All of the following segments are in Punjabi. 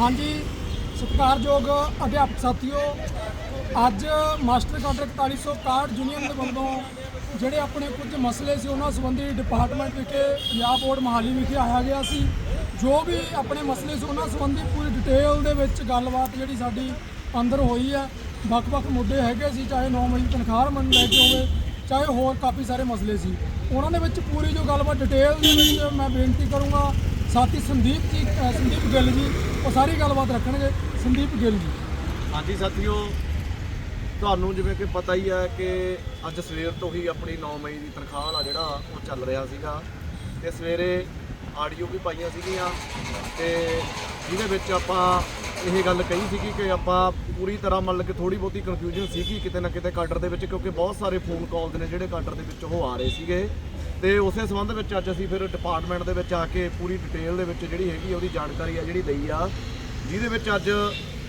ਹਾਂਜੀ, ਸਤਿਕਾਰਯੋਗ ਅਧਿਆਪਕ ਸਾਥੀਓ, ਅੱਜ ਮਾਸਟਰ ਕਾਡਰ 4161 ਯੂਨੀਅਨ ਦੇ ਵੱਲੋਂ ਜਿਹੜੇ ਆਪਣੇ ਕੁਝ ਮਸਲੇ ਸੀ ਉਹਨਾਂ ਸੰਬੰਧੀ ਡਿਪਾਰਟਮੈਂਟ ਵਿਖੇ ਪੰਜਾਬ ਬੋਰਡ ਮਹਾਲੀ ਵਿਖੇ ਆਇਆ ਗਿਆ ਸੀ। ਜੋ ਵੀ ਆਪਣੇ ਮਸਲੇ ਸੀ ਉਹਨਾਂ ਸੰਬੰਧੀ ਪੂਰੀ ਡਿਟੇਲ ਦੇ ਵਿੱਚ ਗੱਲਬਾਤ ਜਿਹੜੀ ਸਾਡੀ ਅੰਦਰ ਹੋਈ ਹੈ। ਵੱਖ-ਵੱਖ ਮੁੱਦੇ ਹੈਗੇ ਸੀ, ਚਾਹੇ 9 ਮਹੀਨੇ ਤਨਖਾਹ ਮੰਨ ਲੈ ਕੇ ਹੋਵੇ, ਚਾਹੇ ਹੋਰ ਕਾਫੀ ਸਾਰੇ ਮਸਲੇ ਸੀ। ਉਹਨਾਂ ਦੇ ਵਿੱਚ ਪੂਰੀ ਜੋ ਗੱਲਬਾਤ ਡਿਟੇਲ ਦੇ ਵਿੱਚ ਮੈਂ ਬੇਨਤੀ ਕਰੂੰਗਾ ਸਾਥੀ ਸੰਦੀਪ ਜੀ ਅ, ਸੰਦੀਪ ਗਿੱਲ ਜੀ ਉਹ ਸਾਰੀ ਗੱਲਬਾਤ ਰੱਖਣਗੇ। ਸੰਦੀਪ ਗਿੱਲ ਜੀ। ਹਾਂਜੀ ਸਾਥੀਓ ਤੁਹਾਨੂੰ ਜਿਵੇਂ ਕਿ ਪਤਾ ਹੀ ਹੈ ਕਿ ਅੱਜ ਸਵੇਰ ਤੋਂ ਹੀ ਆਪਣੀ 9 ਮਈ ਦੀ ਤਨਖਾਹ ਵਾਲਾ ਜਿਹੜਾ ਉਹ ਚੱਲ ਰਿਹਾ ਸੀਗਾ। ਤੇ ਸਵੇਰੇ ਆਡੀਓ ਵੀ ਪਾਈਆਂ ਸੀਗੀਆਂ ਤੇ ਜਿਹਦੇ ਵਿੱਚ ਆਪਾਂ ਇਹ ਗੱਲ ਕਹੀ ਸੀਗੀ ਕਿ ਆਪਾਂ ਪੂਰੀ ਤਰ੍ਹਾਂ ਮਤਲਬ ਕਿ ਥੋੜੀ ਬਹੁਤੀ ਕਨਫਿਊਜ਼ਨ ਸੀਗੀ ਕਿਤੇ ਨਾ ਕਿਤੇ ਕਾਡਰ ਦੇ ਵਿੱਚ ਕਿਉਂਕਿ ਬਹੁਤ ਸਾਰੇ ਫੋਨ ਕਾਲਸ ਨੇ ਜਿਹੜੇ ਕਾਡਰ ਦੇ ਵਿੱਚ ਉਹ ਆ ਰਹੇ ਸੀਗੇ। ਤੇ ਉਸੇ ਸੰਬੰਧ ਵਿੱਚ ਅੱਜ ਅਸੀਂ ਫਿਰ ਡਿਪਾਰਟਮੈਂਟ ਦੇ ਵਿੱਚ ਆ ਕੇ ਪੂਰੀ ਡਿਟੇਲ ਦੇ ਵਿੱਚ ਜਿਹੜੀ ਹੈਗੀ ਉਹਦੀ ਜਾਣਕਾਰੀ ਆ ਜਿਹੜੀ ਲਈ ਆ, ਜਿਹਦੇ ਵਿੱਚ ਅੱਜ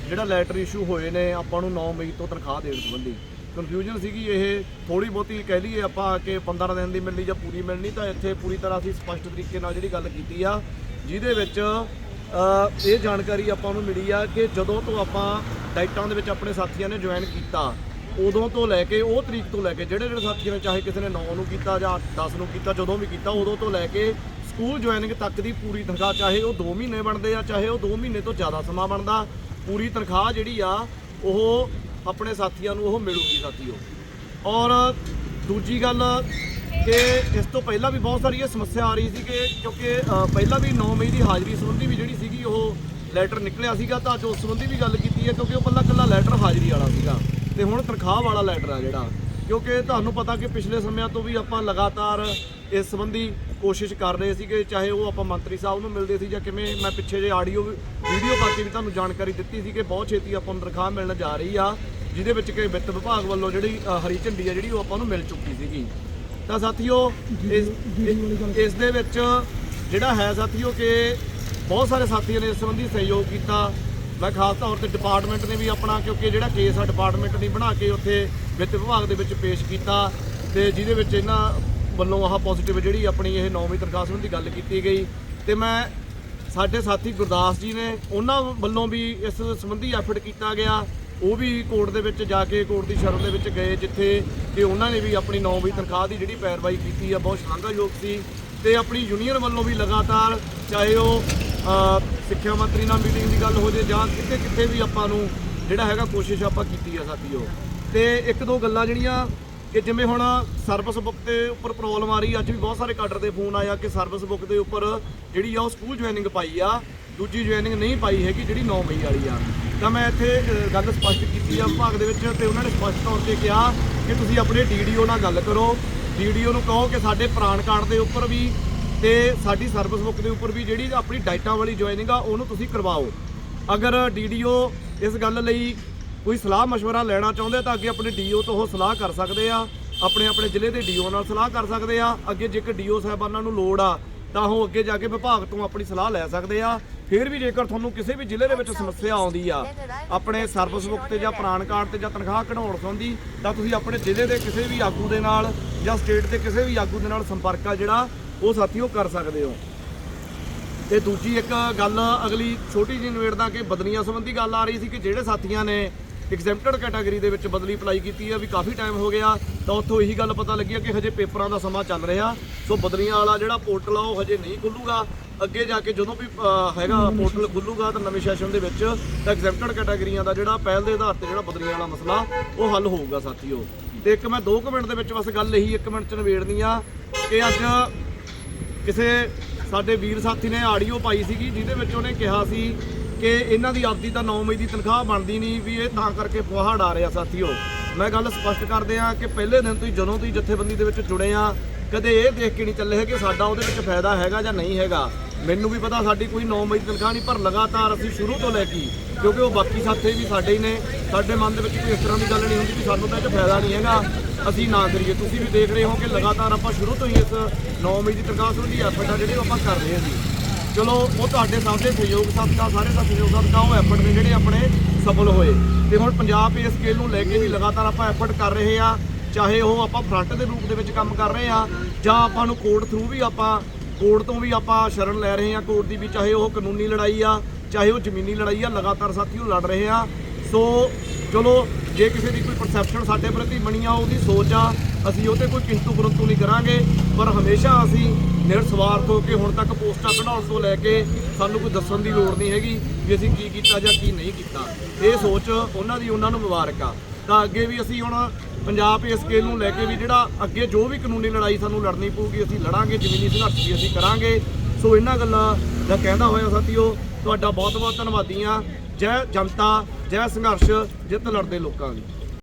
ਜਿਹੜਾ ਲੈਟਰ ਇਸ਼ੂ ਹੋਏ ਨੇ, ਆਪਾਂ ਨੂੰ 9 ਮਈ ਤੋਂ ਤਨਖਾਹ ਦੇਣ ਸੰਬੰਧੀ। ਕਨਫਿਊਜ਼ਨ ਸੀਗੀ ਇਹ ਥੋੜੀ ਬਹੁਤੀ ਕਹਿ ਲਈਏ ਆਪਾਂ ਕਿ 15 ਦਿਨ ਦੀ ਮਿਲਣੀ ਜਾਂ ਪੂਰੀ ਮਿਲਣੀ, ਤਾਂ ਇੱਥੇ ਪੂਰੀ ਤਰ੍ਹਾਂ ਅਸੀਂ ਸਪਸ਼ਟ ਤਰੀਕੇ ਨਾਲ ਜਿਹੜੀ ਗੱਲ ਕੀਤੀ ਆ, ਜਿਹਦੇ ਵਿੱਚ ਇਹ ਜਾਣਕਾਰੀ ਆਪਾਂ ਨੂੰ ਮਿਲੀ ਆ ਕਿ ਜਦੋਂ ਤੋਂ ਆਪਾਂ ਡਾਈਟਾਂ ਦੇ ਵਿੱਚ ਆਪਣੇ ਸਾਥੀਆਂ ਨੇ ਜੁਆਇਨ ਕੀਤਾ ਉਦੋਂ ਤੋਂ ਲੈ ਕੇ ਉਹ ਤਰੀਕ ਤੋਂ ਲੈ ਕੇ ਜਿਹੜੇ ਜਿਹੜੇ ਸਾਥੀਆਂ ਨੇ, ਚਾਹੇ ਕਿਸੇ ਨੇ 9 ਨੂੰ ਕੀਤਾ ਜਾਂ 10 ਨੂੰ ਕੀਤਾ, ਜਦੋਂ ਵੀ ਕੀਤਾ, ਉਦੋਂ ਤੋਂ ਲੈ ਕੇ ਸਕੂਲ ਜੁਆਇਨਿੰਗ ਤੱਕ ਦੀ ਪੂਰੀ ਤਨਖਾਹ, ਚਾਹੇ ਉਹ 2 ਮਹੀਨੇ ਬਣਦੇ ਆ, ਚਾਹੇ ਉਹ 2 ਮਹੀਨੇ ਤੋਂ ਜ਼ਿਆਦਾ ਸਮਾਂ ਬਣਦਾ, ਪੂਰੀ ਤਨਖਾਹ ਜਿਹੜੀ ਆ, ਉਹ ਆਪਣੇ ਸਾਥੀਆਂ ਨੂੰ ਉਹ ਮਿਲੂਗੀ ਸਾਥੀਓ ਔਰ ਦੂਜੀ ਗੱਲ ਕਿ ਇਸ ਤੋਂ ਪਹਿਲਾਂ ਵੀ ਬਹੁਤ ਸਾਰੀ ਇਹ ਸਮੱਸਿਆ ਆ ਰਹੀ ਸੀ ਕਿ ਕਿਉਂਕਿ ਪਹਿਲਾਂ ਵੀ 9 ਮਈ ਦੀ ਹਾਜ਼ਰੀ ਸੰਬੰਧੀ ਵੀ ਜਿਹੜੀ ਸੀਗੀ, ਉਹ ਲੈਟਰ ਨਿਕਲਿਆ ਸੀਗਾ, ਤਾਂ ਅੱਜ ਉਸ ਸੰਬੰਧੀ ਵੀ ਗੱਲ ਕੀਤੀ ਹੈ, ਕਿਉਂਕਿ ਉਹ ਪਹਿਲਾਂ ਇਕੱਲਾ ਲੈਟਰ ਹਾਜ਼ਰੀ ਵਾਲਾ ਸੀਗਾ। ਤੇ ਹੁਣ ਤਨਖਾਹ ਵਾਲਾ ਲੈਟਰ ਆ ਜਿਹੜਾ। ਕਿਉਂਕਿ ਤੁਹਾਨੂੰ ਪਤਾ ਕਿ ਪਿਛਲੇ ਸਮਿਆਂ ਤੋਂ ਵੀ ਆਪਾਂ ਲਗਾਤਾਰ ਇਸ ਸੰਬੰਧੀ ਕੋਸ਼ਿਸ਼ ਕਰ ਰਹੇ ਸੀ ਕਿ ਚਾਹੇ ਉਹ ਆਪਾਂ ਮੰਤਰੀ ਸਾਹਿਬ ਨੂੰ ਮਿਲਦੇ ਸੀ ਜਾਂ ਕਿਵੇਂ ਮੈਂ ਪਿੱਛੇ ਜੇ ਆਡੀਓ ਵੀਡੀਓ ਕਰਕੇ ਵੀ ਤੁਹਾਨੂੰ ਜਾਣਕਾਰੀ ਦਿੱਤੀ ਸੀ ਕਿ ਬਹੁਤ ਛੇਤੀ ਆਪਾਂ ਨੂੰ ਤਨਖਾਹ ਮਿਲਣ ਜਾ ਰਹੀ ਆ, ਜਿਹਦੇ ਵਿੱਚ ਕਿ ਵਿੱਤ ਵਿਭਾਗ ਵੱਲੋਂ ਜਿਹੜੀ ਹਰੀ ਝੰਡੀ ਆ ਜਿਹੜੀ ਉਹ ਆਪਾਂ ਨੂੰ ਮਿਲ ਚੁੱਕੀ ਸੀਗੀ। ਤਾਂ ਸਾਥੀਓ, ਇਸ ਇਸ ਦੇ ਵਿੱਚ ਜਿਹੜਾ ਹੈ ਸਾਥੀਓ ਕਿ ਬਹੁਤ ਸਾਰੇ ਸਾਥੀਆਂ ਨੇ ਇਸ ਸੰਬੰਧੀ ਸਹਿਯੋਗ ਕੀਤਾ। ਮੈਂ ਖਾਸ ਤੌਰ ਤੇ ਡਿਪਾਰਟਮੈਂਟ ਨੇ ਵੀ ਆਪਣਾ, ਕਿਉਂਕਿ ਜਿਹੜਾ ਕੇਸ ਆ ਡਿਪਾਰਟਮੈਂਟ ਨੇ ਬਣਾ ਕੇ ਉੱਥੇ ਵਿੱਤ ਵਿਭਾਗ ਦੇ ਵਿੱਚ ਪੇਸ਼ ਕੀਤਾ ਤੇ ਜਿਹਦੇ ਵਿੱਚ ਇਹਨਾਂ ਵੱਲੋਂ ਆਹ ਪੋਜ਼ਿਟਿਵ ਜਿਹੜੀ ਆਪਣੀ ਇਹ ਨੌਵੀਂ ਤਨਖਾਹ ਸੰਬੰਧੀ ਗੱਲ ਕੀਤੀ ਗਈ। ਤੇ ਮੈਂ, ਸਾਡੇ ਸਾਥੀ ਗੁਰਦਾਸ ਜੀ ਨੇ ਉਹਨਾਂ ਵੱਲੋਂ ਵੀ ਇਸ ਸੰਬੰਧੀ ਐਫਰਟ ਕੀਤਾ ਗਿਆ। ਉਹ ਵੀ ਕੋਰਟ ਦੇ ਵਿੱਚ ਜਾ ਕੇ, ਕੋਰਟ ਦੀ ਸ਼ਰਨ ਦੇ ਵਿੱਚ ਗਏ ਜਿੱਥੇ ਕਿ ਉਹਨਾਂ ਨੇ ਵੀ ਆਪਣੀ ਨੌਵੀਂ ਤਨਖਾਹ ਦੀ ਜਿਹੜੀ ਪੈਰਵਾਈ ਕੀਤੀ ਆ, ਬਹੁਤ ਸ਼ਲਾਘਾਯੋਗ ਸੀ। ਤੇ ਆਪਣੀ ਯੂਨੀਅਨ ਵੱਲੋਂ ਵੀ ਲਗਾਤਾਰ ਚਾਹੇ ਉਹ ਸਿੱਖਿਆ ਮੰਤਰੀ ਨਾਲ ਮੀਟਿੰਗ ਦੀ ਗੱਲ ਹੋ ਜੇ ਜਾਂ ਕਿਤੇ ਕਿਤੇ ਵੀ ਆਪਾਂ ਨੂੰ ਜਿਹੜਾ ਹੈਗਾ ਕੋਸ਼ਿਸ਼ ਆਪਾਂ ਕੀਤੀ ਆ ਸਾਥੀਓ ਤੇ ਇੱਕ ਦੋ ਗੱਲਾਂ ਜਿਹੜੀਆਂ ਕਿ ਜਿਵੇਂ ਹੁਣ ਸਰਵਿਸ ਬੁੱਕ ਦੇ ਉੱਪਰ ਪ੍ਰੋਬਲਮ ਆ ਰਹੀ ਅੱਜ ਵੀ ਬਹੁਤ ਸਾਰੇ ਕਾਡਰ ਦੇ ਫੋਨ ਆਇਆ ਕਿ ਸਰਵਿਸ ਬੁੱਕ ਦੇ ਉੱਪਰ ਜਿਹੜੀ ਆ ਉਹ ਸਕੂਲ ਜੁਆਇਨਿੰਗ ਪਾਈ ਆ, ਦੂਜੀ ਜੁਆਇਨਿੰਗ ਨਹੀਂ ਪਾਈ ਹੈਗੀ ਜਿਹੜੀ 9 ਮਈ ਵਾਲੀ ਆ। ਤਾਂ ਮੈਂ ਇੱਥੇ ਗੱਲ ਸਪਸ਼ਟ ਕੀਤੀ ਆ ਵਿਭਾਗ ਦੇ ਵਿੱਚ ਤੇ ਉਹਨਾਂ ਨੇ ਸਪਸ਼ਟ ਤੌਰ ਤੇ ਕਿਹਾ ਕਿ ਤੁਸੀਂ ਆਪਣੇ ਡੀਡੀਓ ਨਾਲ ਗੱਲ ਕਰੋ। ਡੀਡੀਓ ਨੂੰ ਕਹੋ ਕਿ ਸਾਡੇ ਪ੍ਰਾਨ ਕਾਰਡ ਦੇ ਉੱਪਰ ਵੀ ਤੇ ਸਾਡੀ ਸਰਵਿਸ ਬੁੱਕ ਦੇ ਉੱਪਰ ਵੀ ਜਿਹੜੀ ਆਪਣੀ ਡਾਈਟਾਂ ਵਾਲੀ ਜੁਆਇਨਿੰਗ ਆ, ਉਹਨੂੰ ਤੁਸੀਂ ਕਰਵਾਓ। ਅਗਰ ਡੀਡੀਓ ਇਸ ਗੱਲ ਲਈ ਕੋਈ ਸਲਾਹ مشਵਰਾ ਲੈਣਾ ਚਾਹੁੰਦੇ ਤਾਂ ਅੱਗੇ ਆਪਣੇ ਡੀਓ ਤੋਂ ਉਹ ਸਲਾਹ ਕਰ ਸਕਦੇ ਆ। ਆਪਣੇ ਆਪਣੇ ਜ਼ਿਲ੍ਹੇ ਦੇ ਡੀਓ ਨਾਲ ਸਲਾਹ ਕਰ ਸਕਦੇ ਆ। ਅੱਗੇ ਜੇਕਰ ਡੀਓ ਸਾਹਿਬਾਨਾਂ ਨੂੰ ਲੋੜ ਆ, ਤਾਂ ਉਹ ਅੱਗੇ ਜਾ ਕੇ ਵਿਭਾਗ ਤੋਂ ਆਪਣੀ ਸਲਾਹ ਲੈ ਸਕਦੇ ਆ। ਫਿਰ ਵੀ ਜੇਕਰ ਤੁਹਾਨੂੰ ਕਿਸੇ ਵੀ ਜ਼ਿਲ੍ਹੇ ਦੇ ਵਿੱਚ ਸਮੱਸਿਆ ਆਉਂਦੀ ਆ, ਆਪਣੇ ਸਰਵਿਸ ਬੁੱਕ ਤੇ ਜਾਂ ਪ੍ਰਾਨ ਕਾਰਡ ਤੇ ਜਾਂ ਤਨਖਾਹ ਕਢਾਉਣ ਸੰਬੰਧੀ, ਤਾਂ ਤੁਸੀਂ ਆਪਣੇ ਜ਼ਿਲ੍ਹੇ ਦੇ ਕਿਸੇ ਵੀ ਆਗੂ ਦੇ ਨਾਲ ਜਾਂ ਸਟੇਟ ਦੇ ਕਿਸੇ ਵੀ ਆਗੂ ਦੇ ਨਾਲ ਸੰਪਰਕ ਆ ਜਿਹੜਾ ਉਹ ਸਾਥੀ ਉਹ ਕਰ ਸਕਦੇ ਹੋ। ਤੇ ਦੂਜੀ ਇੱਕ ਗੱਲ ਅਗਲੀ ਛੋਟੀ ਜਿਹੀ ਨਿਬੇੜਦਾ ਕਿ ਬਦਲੀਆਂ ਸੰਬੰਧੀ ਗੱਲ ਆ ਰਹੀ ਸੀ ਕਿ ਜਿਹੜੇ ਸਾਥੀਆਂ ਨੇ ਐਗਜ਼ੈਂਪਟਡ ਕੈਟਾਗਰੀ ਦੇ ਵਿੱਚ ਬਦਲੀ ਅਪਲਾਈ ਕੀਤੀ ਹੈ ਵੀ ਕਾਫੀ ਟਾਈਮ ਹੋ ਗਿਆ, ਤਾਂ ਉੱਥੋਂ ਇਹੀ ਗੱਲ ਪਤਾ ਲੱਗੀ ਕਿ ਹਜੇ ਪੇਪਰਾਂ ਦਾ ਸਮਾਂ ਚੱਲ ਰਿਹਾ। ਸੋ ਬਦਲੀਆਂ ਵਾਲਾ ਜਿਹੜਾ ਪੋਰਟਲ ਆ, ਉਹ ਹਜੇ ਨਹੀਂ ਖੁੱਲੂਗਾ। ਅੱਗੇ ਜਾ ਕੇ ਜਦੋਂ ਵੀ ਹੈਗਾ ਪੋਰਟਲ ਖੁੱਲੂਗਾ ਤਾਂ ਨਵੇਂ ਸੈਸ਼ਨ ਦੇ ਵਿੱਚ ਤਾਂ ਐਗਜ਼ੈਂਪਟਡ ਕੈਟਾਗਰੀਆਂ ਦਾ ਜਿਹੜਾ ਪਹਿਲ ਦੇ ਆਧਾਰ ਤੇ ਜਿਹੜਾ ਬਦਲੀਆਂ ਵਾਲਾ ਮਸਲਾ, ਉਹ ਹੱਲ ਹੋਊਗਾ ਸਾਥੀਓ। ਤੇ ਇੱਕ ਮੈਂ 2 ਮਿੰਟ ਦੇ ਵਿੱਚ ਬਸ ਗੱਲ ਇਹੀ 1 ਮਿੰਟ ਚ ਨਿਬੇੜਨੀ ਆ ਕਿ ਅੱਜ ਕਿਸੇ ਸਾਡੇ ਵੀਰ ਸਾਥੀ ਨੇ ਆਡੀਓ ਪਾਈ ਸੀਗੀ, ਜਿਹਦੇ ਵਿੱਚ ਉਹਨੇ ਕਿਹਾ ਸੀ ਕਿ ਇਹਨਾਂ ਦੀ ਆਪਦੀ ਤਾਂ 9 ਮਈ ਦੀ ਤਨਖਾਹ ਬਣਦੀ ਨਹੀਂ ਵੀ ਇਹ ਤਾਂ ਕਰਕੇ ਪੁਹਾੜ ਆ ਰਿਹਾ ਸਾਥੀਓ। ਮੈਂ ਗੱਲ ਸਪਸ਼ਟ ਕਰਦੇ ਆ ਕਿ ਪਹਿਲੇ ਦਿਨ ਤੋਂ ਹੀ ਜਦੋਂ ਤੋਂ ਹੀ ਜਥੇਬੰਦੀ ਦੇ ਵਿੱਚ ਜੁੜੇ ਆ ਕਦੇ ਇਹ ਦੇਖ ਕੇ ਨਹੀਂ ਚੱਲੇ ਹੈ ਕਿ ਸਾਡਾ ਉਹਦੇ ਵਿੱਚ ਫਾਇਦਾ ਹੈਗਾ ਜਾਂ ਨਹੀਂ ਹੈਗਾ। ਮੈਨੂੰ ਵੀ ਪਤਾ ਸਾਡੀ ਕੋਈ 9 ਮਈ ਦੀ ਤਨਖਾਹ ਨਹੀਂ, ਪਰ ਲਗਾਤਾਰ ਅਸੀਂ ਸ਼ੁਰੂ ਤੋਂ ਲੈ ਕੇ, ਕਿਉਂਕਿ ਉਹ ਬਾਕੀ ਸਾਥੀ ਵੀ ਸਾਡੇ ਹੀ ਨੇ, ਸਾਡੇ ਮਨ ਦੇ ਵਿੱਚ ਕੋਈ ਇਸ ਤਰ੍ਹਾਂ ਦੀ ਗੱਲ ਨਹੀਂ ਹੁੰਦੀ ਕਿ ਸਾਨੂੰ ਤਾਂ ਇਹ 'ਚ ਫਾਇਦਾ ਨਹੀਂ ਹੈਗਾ। ਅਸੀਂ ਨਾ ਕਰੀਏ। ਤੁਸੀਂ ਵੀ ਦੇਖ ਰਹੇ ਹੋ ਕਿ ਲਗਾਤਾਰ ਆਪਾਂ ਸ਼ੁਰੂ ਤੋਂ ਹੀ ਇਸ 9 ਮਈ ਦੀ ਤਨਖਾਹ ਸੰਬੰਧੀ ਐਫਰਟ ਆ ਜਿਹੜੇ ਉਹ ਆਪਾਂ ਕਰ ਰਹੇ ਹਾਂ ਜੀ। ਚਲੋ, ਉਹ ਤੁਹਾਡੇ ਸਭ ਦੇ ਸਹਿਯੋਗ ਸਦਕਾ, ਸਾਰੇ ਦਾ ਸਹਿਯੋਗ ਸਦਕਾ, ਉਹ ਐਫਰਟ ਨੇ ਜਿਹੜੇ ਆਪਣੇ ਸਫਲ ਹੋਏ। ਤੇ ਹੁਣ ਪੰਜਾਬ ਇਸ ਸਕੇਲ ਨੂੰ ਲੈ ਕੇ ਵੀ ਲਗਾਤਾਰ ਆਪਾਂ ਐਫਰਟ ਕਰ ਰਹੇ ਆ ਚਾਹੇ ਉਹ ਆਪਾਂ ਫਰੰਟ ਦੇ ਰੂਪ ਦੇ ਵਿੱਚ ਕੰਮ ਕਰ ਰਹੇ ਆ ਜਾਂ ਆਪਾਂ ਨੂੰ ਕੋਰਟ ਥਰੂ ਵੀ ਆਪਾਂ ਕੋਰਟ ਤੋਂ ਵੀ ਆਪਾਂ ਸ਼ਰਨ ਲੈ ਰਹੇ ਹਾਂ ਕੋਰਟ ਦੀ ਵੀ, ਚਾਹੇ ਉਹ ਕਾਨੂੰਨੀ ਲੜਾਈ ਆ, ਚਾਹੇ ਉਹ ਜ਼ਮੀਨੀ ਲੜਾਈ ਆ, ਲਗਾਤਾਰ ਸਾਥੀਓ ਲੜ ਰਹੇ ਆ ਸੋ ਚਲੋ, ਜੇ ਕਿਸੇ ਦੀ ਕੋਈ ਪਰਸੈਪਸ਼ਨ ਸਾਡੇ ਪ੍ਰਤੀ ਬਣੀ ਆ, ਉਹਦੀ ਸੋਚ ਆ, ਅਸੀਂ ਉਹ ਤੇ ਕੋਈ ਕਿੰਤੂ ਪਰੰਤੂ ਨਹੀਂ ਕਰਾਂਗੇ। ਪਰ ਹਮੇਸ਼ਾ ਅਸੀਂ ਨਿਰਸਵਾਰਥ ਹੋ ਕੇ ਹੁਣ ਤੱਕ ਪੋਸਟਾਂ ਕਢਾਉਣ ਤੋਂ ਲੈ ਕੇ ਸਾਨੂੰ ਕੋਈ ਦੱਸਣ ਦੀ ਲੋੜ ਨਹੀਂ ਹੈਗੀ ਵੀ ਅਸੀਂ ਕੀ ਕੀਤਾ ਜਾਂ ਕੀ ਨਹੀਂ ਕੀਤਾ। ਇਹ ਸੋਚ ਉਹਨਾਂ ਦੀ ਉਹਨਾਂ ਨੂੰ ਮੁਬਾਰਕ ਆ। ਤਾਂ ਅੱਗੇ ਵੀ ਅਸੀਂ ਹੁਣ ਪੰਜਾਬ ਇਸ ਸਕੇਲ ਨੂੰ ਲੈ ਕੇ ਵੀ ਜਿਹੜਾ ਅੱਗੇ ਜੋ ਵੀ ਕਾਨੂੰਨੀ ਲੜਾਈ ਸਾਨੂੰ ਲੜਨੀ ਪਊਗੀ, ਅਸੀਂ ਲੜਾਂਗੇ ਜ਼ਮੀਨੀ ਸੰਘਰਸ਼ ਵੀ ਅਸੀਂ ਕਰਾਂਗੇ। ਸੋ ਇਹਨਾਂ ਗੱਲਾਂ ਦਾ ਕਹਿੰਦਾ ਹੋਇਆ ਸਾਥੀਓ, ਤੁਹਾਡਾ ਬਹੁਤ ਬਹੁਤ ਧੰਨਵਾਦੀ ਆ। ਜੈ ਜਨਤਾ ਜੈ ਸੰਘਰਸ਼ ਜਿੱਤ ਲੜਦੇ ਲੋਕਾਂ ਦੀ।